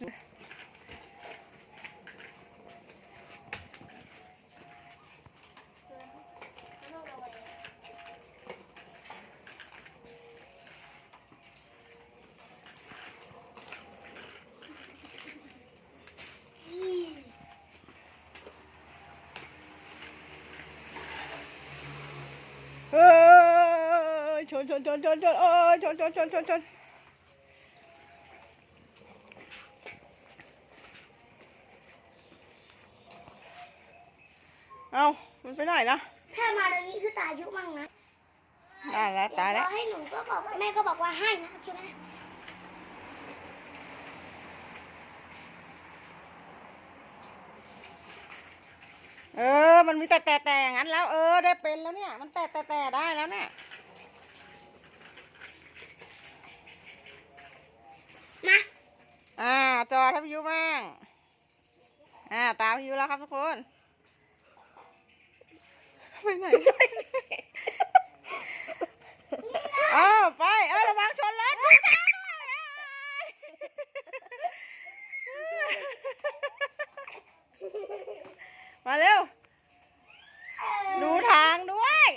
嗯嗯嗯嗯嗯嗯嗯嗯嗯嗯嗯嗯嗯 เอามันไปไหนล่ะถ้ามาตรงนี้คือตายอายุมั่งนะตายแล้วตายแล้ว พอให้หนูก็บอกแม่ก็บอกว่าให้นะโอเคไหมเออ มันมีแต่แต่แต่อย่างนั้นแล้ว เออ ได้เป็นแล้วเนี่ย มันแต่แต่แต่ได้แล้วเนี่ย มาอ่า จอทัพยูบ้าง อ่า ตามยูแล้วครับทุกคน ไปไหนอ้าวไป เออระวังชนรถมาเร็ว ดูทางด้วย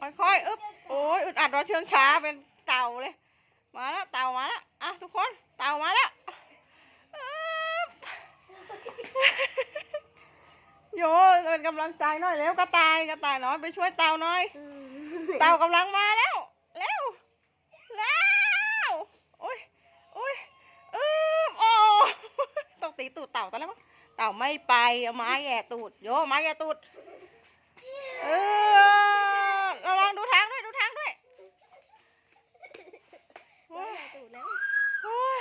ค่อยๆ อึ๊บ โอ้ยอึดอัดว่าเชื่องช้าเป็นเต่าเลย มาแล้ว เต่ามาแล้ว อะทุกคน เต่ามาแล้วอึ๊บโย เป็นกำลังใจหน่อยเร็วกระต่ายกระต่ายน้อยไปช่วยเต่าหน่อย เต่ากำลังมาแล้วเร็วแล้วโอ้ยโอ้ยอึ๊บโอ้ต้องตีตูดเต่าซะแล้วมั้งเต่าไม่ไปเอาไม้แหย่ตูดโยไม้แหย่ตูดเออระวังดูทางด้วยดูทางด้วยโอ้ยตูดแล้วโอ้ย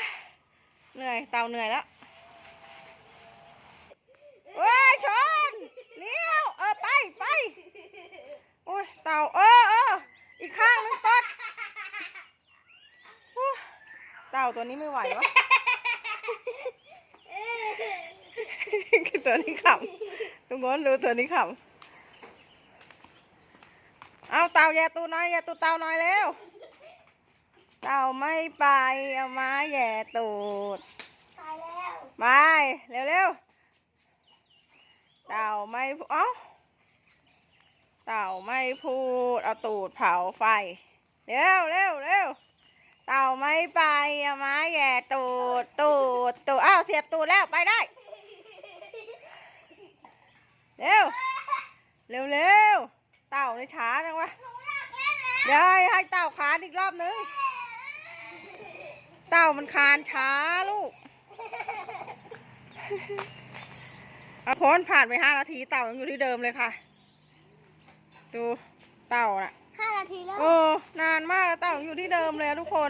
เหนื่อยเต่าเหนื่อยแล้วเว้ยชนเลี้ยวเออไปไปโอ้ยเต่าเออเอออีกข้างนึงตดโอ้ยเต่าตัวนี้ไม่ไหววะ ตัวนี้ขำทุกคนดูตัวนี้ขำเอาเต่าแย่ตูน่อยแย่ตูเต่าหน่อยเร็ว เต่าไม่ไป เอามาแย่ตูดตายแล้ว ไปเร็วเร็วๆ เต่าไม่เอ้าเต่าไม่พูด เอาตูดเผาไฟ เร็วเร็วเร็วเต่าไม่ไป เอามาแย่ตูด ตูด ตูด อ้าว เสียบตูดแล้วไปได้ เร็ว เร็วเร็วเต่าในช้าจังวะเดี๋ยวให้ให้เต่าคานอีกรอบนึง เต่ามันคานช้าลูกอาคนผ่านไปห้านาทีเต่ายังอยู่ที่เดิมเลยค่ะ ดูเต่าน่ะห้านาทีแล้วโอ้นานมากแล้วเต่ายังอยู่ที่เดิมเลยอะทุกคน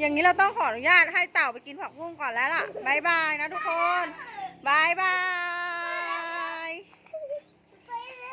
อย่างนี้เราต้องขออนุญาตให้เต่าไปกินผักบุ้งก่อนแล้วล่ะบายบายนะทุกคนบายบาย